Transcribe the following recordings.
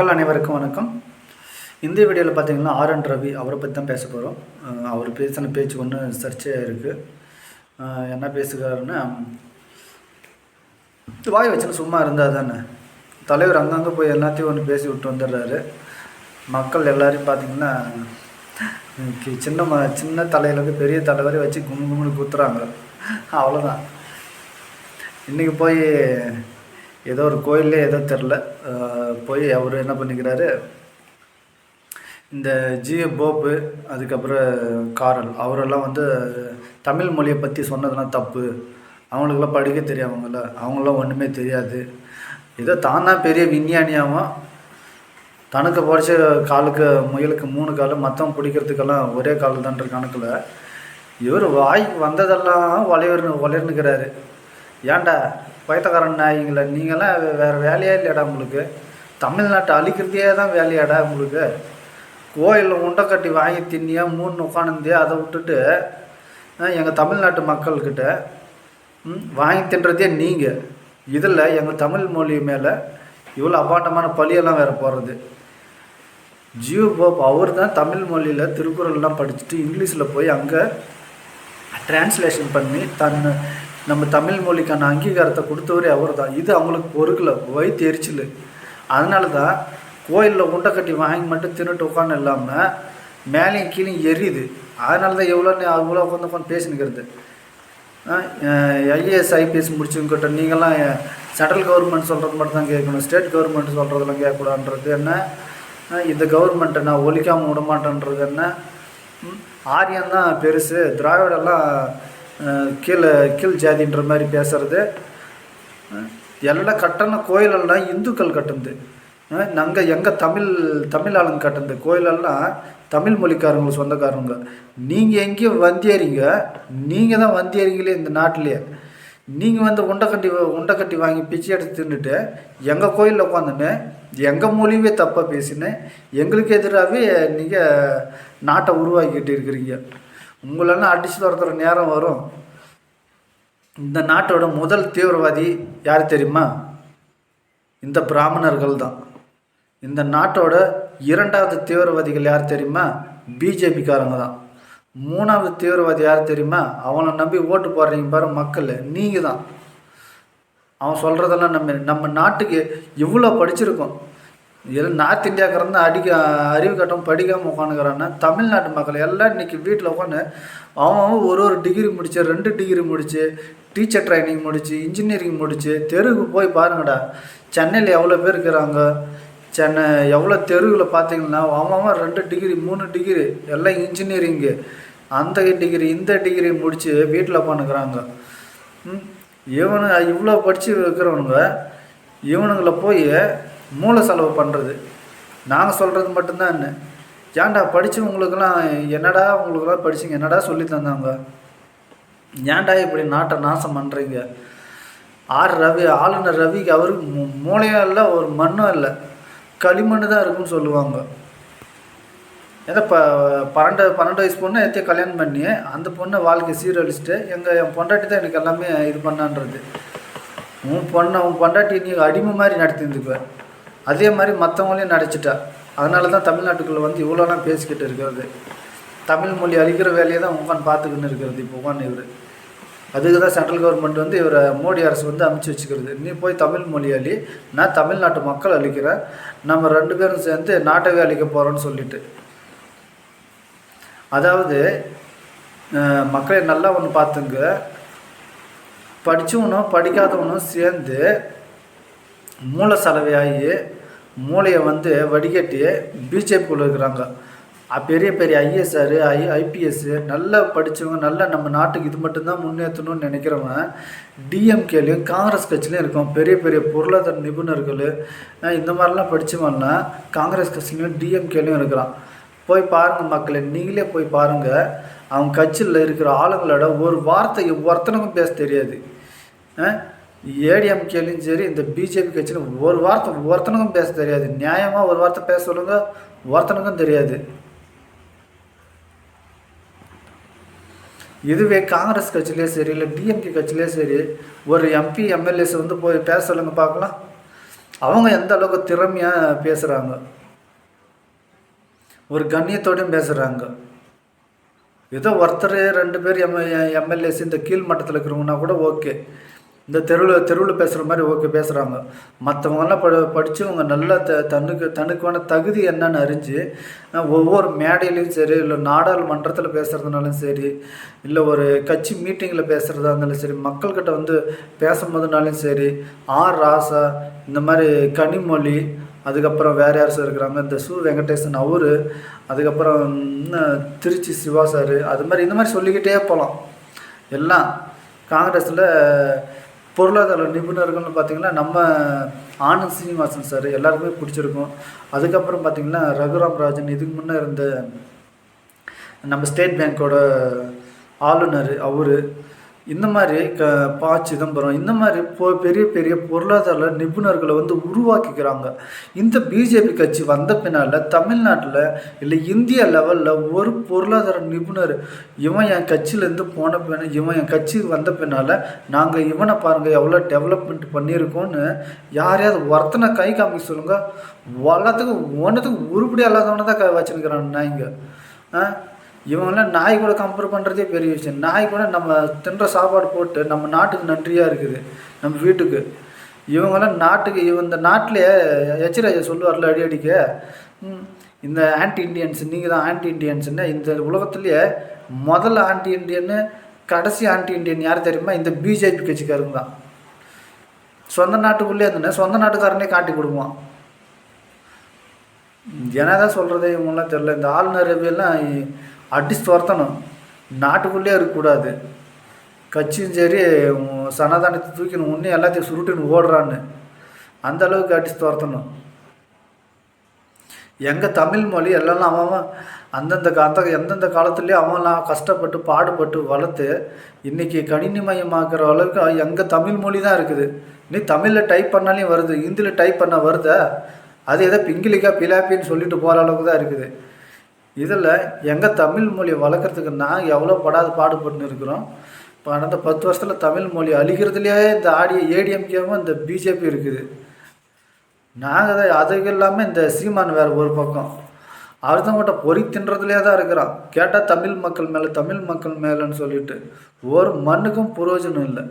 மக்கள் அனைவருக்கும் வணக்கம். இந்த வீடியோவில் பார்த்தீங்கன்னா ஆர் என் ரவி அவரை பற்றி தான் பேச போகிறோம் அவர் பேசின பேச்சு ஒன்று சர்ச்சையாக இருக்குது என்ன பேசுகிறாருன்னா வாய் வச்சுன்னு சும்மா இருந்தால் தானே. தலைவர் அங்கங்கே போய் எல்லாத்தையும் ஒன்று பேசி விட்டு வந்துடுறாரு. மக்கள் எல்லோரையும் பார்த்தீங்கன்னா சின்ன ம சின்ன தலையிலேருந்து பெரிய தலைவரை வச்சு கும்பு கும்முன்னு குத்துறாங்க. அவ்வளோதான் இன்றைக்கி போய் ஏதோ ஒரு கோயில்ல ஏதோ தெரில. போய் அவர் என்ன பண்ணிக்கிறாரு? இந்த ஜிஏ போப்பு அதுக்கப்புறம் காரல் அவரெல்லாம் வந்து தமிழ் மொழியை பற்றி சொன்னதெல்லாம் தப்பு. அவங்களுக்கெல்லாம் படிக்க தெரியாமங்கள அவங்களாம் ஒன்றுமே தெரியாது. ஏதோ தான் தான் பெரிய விஞ்ஞானியாகவும் தனக்கு படிச்ச காலுக்கு முயலுக்கு மூணு கால் மற்றவங்க பிடிக்கிறதுக்கெல்லாம் ஒரே கால் தான்ற கணக்கில். இவர் வாய்க்கு வந்ததெல்லாம் வளையர்னு வளையர்னுக்கிறாரு. ஏன்டா? பயத்தக்காரன் நாய்ங்கள நீங்களாம் வேறு வேலையே இல்லையாடா உங்களுக்கு. தமிழ்நாட்டை அழிக்கிறதே தான் வேலையாடா உங்களுக்கு. கோயிலில் உண்டை கட்டி வாங்கி தின்னியா மூணு உட்காந்துந்தியா அதை விட்டுட்டு எங்கள் தமிழ்நாட்டு மக்கள்கிட்ட வாங்கி தின்றதே நீங்கள் இதில் எங்கள் தமிழ் மொழி மேலே இவ்வளோ அபாண்டமான பழியெல்லாம் வேறு போடுறது. ஜியோ போப் அவர் தான் தமிழ் மொழியில் திருக்குறள்லாம் படிச்சுட்டு இங்கிலீஷில் போய் அங்கே டிரான்ஸ்லேஷன் பண்ணி தன் நம்ம தமிழ் மொழிக்கான அங்கீகாரத்தை கொடுத்தவரே அவர் தான் இது அவங்களுக்கு பொறுக்கல. வயிற்று எரிச்சல் அதனால தான் கோயிலில் உண்டை கட்டி வாங்கி மட்டும் தின்னுட்டு உட்காந்து இல்லாமல் மேலேயும் கீழே எரியுது. அதனால தான் எவ்வளோ அவ்வளோ உட்காந்து உட்காந்து பேசினுக்கிறது ஐஏஎஸ் ஐபிஎஸ் முடிச்சுங்கிட்ட நீங்களாம் சென்ட்ரல் கவர்மெண்ட் சொல்கிறது மட்டும் தான் கேட்கணும். ஸ்டேட் கவர்மெண்ட் சொல்கிறதெல்லாம் கேட்கக்கூடாதுன்றது என்ன? இந்த கவர்மெண்ட்டை நான் ஒழிக்காமல் விட மாட்டேன்றது என்ன ஆரியம் ஆரியன் தான் பெருசு. திராவிடெல்லாம் கீழே கீழ் ஜாதின்ற மாதிரி பேசுறது. எல்லாம் கட்டின கோயிலெல்லாம் இந்துக்கள் கட்டுந்து நாங்கள் எங்கள் தமிழ் தமிழ் ஆளுங்க கட்டுந்து கோயிலெல்லாம் தமிழ் மொழிக்காரங்க சொந்தக்காரங்க. நீங்கள் எங்கேயும் வந்தியறீங்க நீங்கள் தான் வந்தியறீங்களே இந்த நாட்டிலேயே நீங்கள் வந்து உண்டை கட்டி உண்டை கட்டி வாங்கி பிச்சை எடுத்து தின்னுட்டு எங்கள் கோயிலில் உட்காந்துன்னு எங்கள் மொழியவே தப்பாக பேசினேன் எங்களுக்கு எதிராகவே நீங்கள் நாட்டை உருவாக்கிட்டு இருக்கிறீங்க. உங்களெல்லாம் அடிச்சு துரத்துகிற நேரம் வரும். இந்த நாட்டோட முதல் தீவிரவாதி யார் தெரியுமா? இந்த பிராமணர்கள் தான். இந்த நாட்டோட இரண்டாவது தீவிரவாதிகள் யார் தெரியுமா? பிஜேபிக்காரங்க தான். மூணாவது தீவிரவாதி யார் தெரியுமா? அவனை நம்பி ஓட்டு போடுறீங்க பாரு மக்கள் நீங்கள் தான். அவன் சொல்கிறதெல்லாம் நம்ம நம்ம நாட்டுக்கு இவ்வளோ படிச்சிருக்கோம். எல்லாம் நார்த் இந்தியாக்காரன் தான் அடிக்க அறிவு கட்டம் படிக்காமல் உட்காந்துக்கிறான்னா தமிழ்நாட்டு மக்கள் எல்லாம் இன்றைக்கி வீட்டில் உட்காந்து அவன் ஒரு ஒரு டிகிரி முடிச்சு ரெண்டு டிகிரி முடிச்சு டீச்சர் ட்ரைனிங் முடிச்சு இன்ஜினியரிங் முடிச்சு தெருவுக்கு போய் பாருங்கடா சென்னையில் எவ்வளோ பேர் இருக்கிறாங்க சென்னை எவ்வளோ தெருவில் பார்த்தீங்கன்னா அவன் அவன் ரெண்டு டிகிரி மூணு டிகிரி எல்லாம் இன்ஜினியரிங்கு அந்த டிகிரி இந்த டிகிரி முடித்து வீட்டில் உட்காந்துக்கிறாங்க ம், இவனு இவ்வளோ படித்து இருக்கிறவனுங்க இவனுங்களை போய் மூளை செலவு பண்ணுறது நாங்கள் சொல்கிறது மட்டும்தான் என்ன? ஏன்டா படித்தவங்களுக்கெல்லாம் என்னடா உங்களுக்கெல்லாம் படிச்சிங்க என்னடா சொல்லி தந்தாங்க? ஏன்டா இப்படி நாட்டை நாசம் பண்ணுறீங்க ஆர் ரவி ஆளுநர் ரவிக்கு அவருக்கு மூ- மூளையும் இல்லை ஒரு மண்ணும் இல்லை. களிமண் தான் இருக்குன்னு சொல்லுவாங்க. ஏதோ இப்போ பன்னெண்டு பன்னெண்டு வயசு பொண்ணை எத்தையும் கல்யாணம் பண்ணி அந்த பொண்ணை வாழ்க்கை சீரழிச்சிட்டு எங்கள் என் பொண்டாட்டி தான் எனக்கு எல்லாமே இது பண்ணான்றது. உன் பொண்ணை உன் பொண்டாட்டி நீ அடிமை மாதிரி நடத்திருந்துப்பேன் அதே மாதிரி மற்றவங்களையும் நடிச்சிட்டா. அதனால தான் தமிழ்நாட்டுக்குள்ளே வந்து இவ்வளோலாம் பேசிக்கிட்டு இருக்கிறது. தமிழ் மொழி அழிக்கிற வேலையை தான் உட்காந்து பார்த்துக்கின்னு இருக்கிறது இப்போ உட்காந்து இவர். அதுக்கு தான் சென்ட்ரல் கவர்மெண்ட் வந்து இவரை மோடி அரசு வந்து அமைச்சு வச்சுக்கிறது. நீ போய் தமிழ் மொழி அழி நான் தமிழ்நாட்டு மக்கள் அழிக்கிறேன். நம்ம ரெண்டு பேரும் சேர்ந்து நாட்டவே அழிக்க போகிறோன்னு சொல்லிட்டு. அதாவது மக்களை நல்லா ஒன்று பார்த்துங்க. படித்தவனும் படிக்காதவனும் சேர்ந்து மூளை செலவையாகி மூளையை வந்து வடிகட்டி பிஜேபிக்குள்ளே இருக்கிறாங்க. பெரிய பெரிய ஐஎஸ்ஆர் ஐ ஐபிஎஸ் நல்லா படித்தவங்க நல்லா நம்ம நாட்டுக்கு இது மட்டும்தான் முன்னேற்றணும்னு நினைக்கிறவன் டிஎம்கேலையும் காங்கிரஸ் கட்சிலையும் இருக்கும். பெரிய பெரிய பொருளாதார நிபுணர்கள் இந்த மாதிரிலாம் படித்தவன்னா காங்கிரஸ் கட்சிலையும் டிஎம்கேலையும் இருக்கிறான். போய் பாருங்கள் மக்களே நீங்களே போய் பாருங்கள் அவங்க கட்சியில் இருக்கிற ஆளுங்களோட ஒரு வார்த்தை ஒருத்தனுக்கும் பேச தெரியாது. ஏடிஎம்கேலையும் சரி இந்த பிஜேபி கட்சியிலும் ஒரு வார்த்தை ஒருத்தனுக்கும் பேச தெரியாது. நியாயமாக ஒரு வார்த்தை பேச சொல்லுங்க ஒருத்தனுக்கும் தெரியாது. இதுவே காங்கிரஸ் கட்சியிலே சரி இல்லை டிஎம்கே கட்சியிலே சரி ஒரு எம்பி எம்எல்ஏஸ் வந்து போய் பேச சொல்லுங்க பார்க்கலாம். அவங்க எந்த அளவுக்கு திறமையாக பேசுகிறாங்க ஒரு கண்ணியத்தோடையும் பேசுகிறாங்க ஏதோ ஒருத்தர் ரெண்டு பேர் எம் எம்எல்ஏஸ் இந்த கீழ் மட்டத்தில் இருக்கிறவங்கன்னா கூட ஓகே. இந்த தெருவில் தெருவில் பேசுகிற மாதிரி ஓகே பேசுகிறாங்க மற்றவங்கெல்லாம் படி படித்தவங்க நல்லா த தனக்கு தனக்கான தகுதி என்னன்னு அறிஞ்சு ஒவ்வொரு மேடையிலையும் சரி இல்லை நாடாளுமன்றத்தில் பேசுகிறதுனாலும் சரி இல்லை ஒரு கட்சி மீட்டிங்கில் பேசுகிறதா இருந்தாலும் சரி மக்கள்கிட்ட வந்து பேசும்போதுனாலும் சரி ஆர் ராசா இந்த மாதிரி கனிமொழி அதுக்கப்புறம் வேறு யார் சார் இருக்கிறாங்க? இந்த சு வெங்கடேசன் அவரு அதுக்கப்புறம் திருச்சி சிவா சார் அது மாதிரி இந்த மாதிரி சொல்லிக்கிட்டே போகலாம் எல்லாம் காங்கிரஸில் பொருளாதார நிபுணர்கள்னு பார்த்தீங்கன்னா நம்ம ஆனந்த் சீனிவாசன் சார் எல்லாருக்குமே பிடிச்சிருக்கும். அதுக்கப்புறம் பார்த்தீங்கன்னா ரகுராம் ராஜன் இதுக்கு முன்னே இருந்த நம்ம ஸ்டேட் பேங்க்கோட ஆளுநர் அவர் இந்த மாதிரி க ப சிதம்பரம் இந்த மாதிரி பொ பெரிய பெரிய பொருளாதார நிபுணர்களை வந்து உருவாக்கிக்கிறாங்க. இந்த பிஜேபி கட்சி வந்த பின்னால் தமிழ்நாட்டில் இல்லை இந்திய லெவலில் ஒரு பொருளாதார நிபுணர் இவன் என் கட்சியிலேருந்து போன பின்ன இவன் என் கட்சிக்கு வந்த பின்னால் நாங்கள் இவனை பாருங்கள் எவ்வளோ டெவலப்மெண்ட் பண்ணியிருக்கோன்னு யாரையாவது ஒருத்தனை கை காமிக்க சொல்லுங்கள் எல்லாத்துக்கும் ஒன்றத்துக்கு உருப்படி இல்லாதவனை தான் க வச்சுருக்கிறான் நான் இங்கே இவங்கெல்லாம் நாய் கூட கம்பேர் பண்ணுறதே பெரிய விஷயம். நாய் கூட நம்ம தின்ற சாப்பாடு போட்டு நம்ம நாட்டுக்கு நன்றியாக இருக்குது. நம்ம வீட்டுக்கு. இவங்கெல்லாம் நாட்டுக்கு இந்த நாட்டிலே எச்சராஜா சொல்லுவார்ல அடி அடிக்க? இந்த ஆன்டி இண்டியன்ஸ் நீங்கள் தான் ஆன்டி இண்டியன்ஸ்னு இந்த உலகத்துலேயே முதல்ல ஆன்டி இண்டியன்னு கடைசி ஆன்டி இண்டியன் யார் தெரியுமா? இந்த பிஜேபி கட்சிக்காரங்க தான் சொந்த நாட்டுக்குள்ளே இருந்தேன் சொந்த நாட்டுக்காரனே காட்டி கொடுப்பான். என்னதான் சொல்கிறது இவங்களாம் தெரில இந்த ஆளுநர் எல்லாம் அடிச்சு துரத்தணும் நாட்டுக்குள்ளே இருக்கக்கூடாது. கட்சியும் சரி சனாதானத்தை தூக்கின்னு உன்னே எல்லாத்தையும் சுருட்டின்னு ஓடுறான்னு. அந்த அளவுக்கு அடிச்சு துரத்தணும் எங்கள் தமிழ் மொழி எல்லாம் அவன் அந்தந்த அந்த எந்தெந்த காலத்துலேயே அவன்லாம் கஷ்டப்பட்டு பாடுபட்டு வளர்த்து இன்றைக்கி கணினி மயமாக்குற அளவுக்கு எங்கள் தமிழ் மொழி தான் இருக்குது. நீ தமிழில் டைப் பண்ணாலையும் வருது ஹிந்தியில் டைப் பண்ண வருதா? அது ஏதோ பிங்கிலிக்கா பிலாப்பின்னு சொல்லிட்டு போகிற அளவுக்கு தான் இருக்குது. இதில் எங்கள் தமிழ் மொழி வளர்க்குறதுக்கு நான் எவ்வளோ படாத பாடுபட்டுன்னு இருக்கிறோம். இப்போ கடந்த பத்து வருஷத்தில் தமிழ் மொழி அழிக்கிறதுலேயே இந்த ஆடி ஏடிஎம்கேவும் இந்த பிஜேபி இருக்குது. நாங்கள் தான் அதுக்கு இல்லாமல் இந்த சீமான் வேறு ஒரு பக்கம். அடுத்தவங்கள்ட்ட பொறி தின்றதுலேயே தான் இருக்கிறான். கேட்டால் தமிழ் மக்கள் மேலே தமிழ் மக்கள் மேலேன்னு சொல்லிட்டு ஒரு மண்ணுக்கும் புரோஜனம் இல்லை.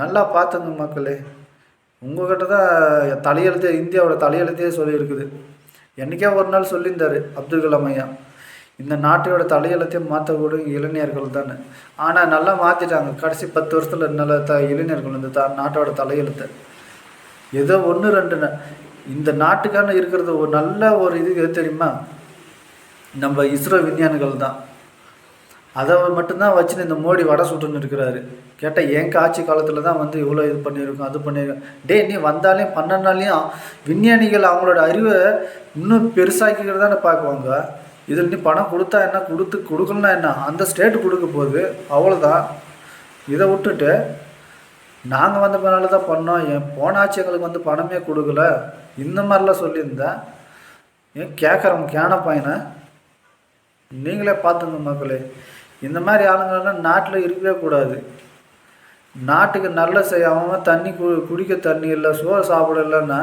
நல்லா பார்த்துங்க மக்களே. உங்ககிட்ட தான் தலையெழுத்தே இந்தியாவோட தலையெழுத்தே சொல்லியிருக்குது. என்றைக்கே ஒரு நாள் சொல்லியிருந்தார் அப்துல் கலாம் ஐயா. இந்த நாட்டோட தலையெழுத்தையும் மாற்றக்கூடிய இளைஞர்கள் தானே. ஆனால் நல்லா மாற்றிட்டாங்க கடைசி பத்து வருஷத்தில் நல்ல த இளைஞர்கள் இந்த த நாட்டோட தலையெழுத்தை. ஏதோ ஒன்று ரெண்டு இந்த நாட்டுக்கான இருக்கிறது ஒரு நல்ல ஒரு இது தெரியுமா? நம்ம இஸ்ரோ விஞ்ஞானிகள் தான். அதை மட்டும்தான் வச்சுன்னு இந்த மோடி வடை சுட்டுன்னு இருக்கிறாரு. கேட்டால் எங்கள் ஆட்சி காலத்தில் தான் வந்து இவ்வளோ இது பண்ணியிருக்கோம் அது பண்ணியிருக்கோம். டே நீ வந்தாலையும் பன்னெண்டாலையும் விஞ்ஞானிகள் அவங்களோட அறிவை இன்னும் பெருசாக்கிக்கிட்டு தானே பார்க்குவாங்க. இதில் நீ பணம் கொடுத்தா என்ன கொடுத்து கொடுக்கலனா என்ன? அந்த ஸ்டேட்டு கொடுக்க போகுது. அவ்வளோதான் இதை விட்டுட்டு நாங்கள் வந்த பின்னால தான் பண்ணோம். என் போன ஆட்சி எங்களுக்கு வந்து பணமே கொடுக்கல. இந்த மாதிரிலாம் சொல்லியிருந்தேன் ஏன் கேட்குறவங்க கேன பையனை? நீங்களே பார்த்துங்க மக்களே. இந்த மாதிரி ஆளுங்களெல்லாம் நாட்டில் இருக்கவே கூடாது. நாட்டுக்கு நல்ல செய்ய அவன் தண்ணி கு குடிக்க தண்ணி இல்லை சோறு சாப்பிட இல்லைன்னா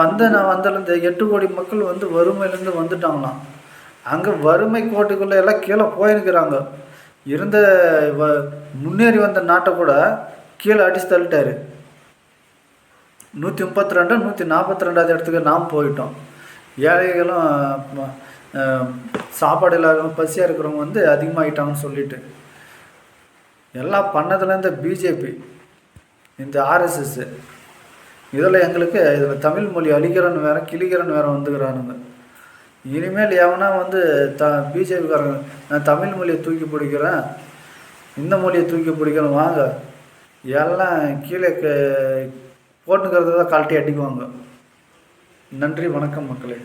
வந்த நான் வந்தலேருந்து எட்டு கோடி மக்கள் வந்து வறுமையிலேருந்து வந்துட்டாங்களாம். அங்கே வறுமை கோட்டுக்குள்ளே எல்லாம் கீழே போயிருக்கிறாங்க. இருந்த வ முன்னேறி வந்த நாட்டை கூட கீழே அடிச்சு தள்ளிட்டார். நூற்றி முப்பத்தி ரெண்டு நூற்றி நாற்பத்தி ரெண்டாவது இடத்துக்கு நாம் போயிட்டோம். ஏழைகளும் சாப்பாடு இல்லாதவங்க பசியாக இருக்கிறவங்க வந்து அதிகமாகிட்டாங்கன்னு சொல்லிட்டு எல்லாம் பண்ணதுலேருந்து இந்த பிஜேபி இந்த ஆர்எஸ்எஸ் இதில் எங்களுக்கு இதில் தமிழ் மொழி அழிக்கிறன் வேற கிழிக்கிறன்னு வேற வந்துக்கிறானுங்க. இனிமேல் எவனா வந்து த பிஜேபிக்காரங்க நான் தமிழ் மொழியை தூக்கி பிடிக்கிறேன் இந்த மொழியை தூக்கி பிடிக்கிறேன் வாங்க. எல்லாம் கீழே க- போட்டுக்கிறத தான் கழட்டி அடிக்குவாங்க. நன்றி வணக்கம் மக்களே.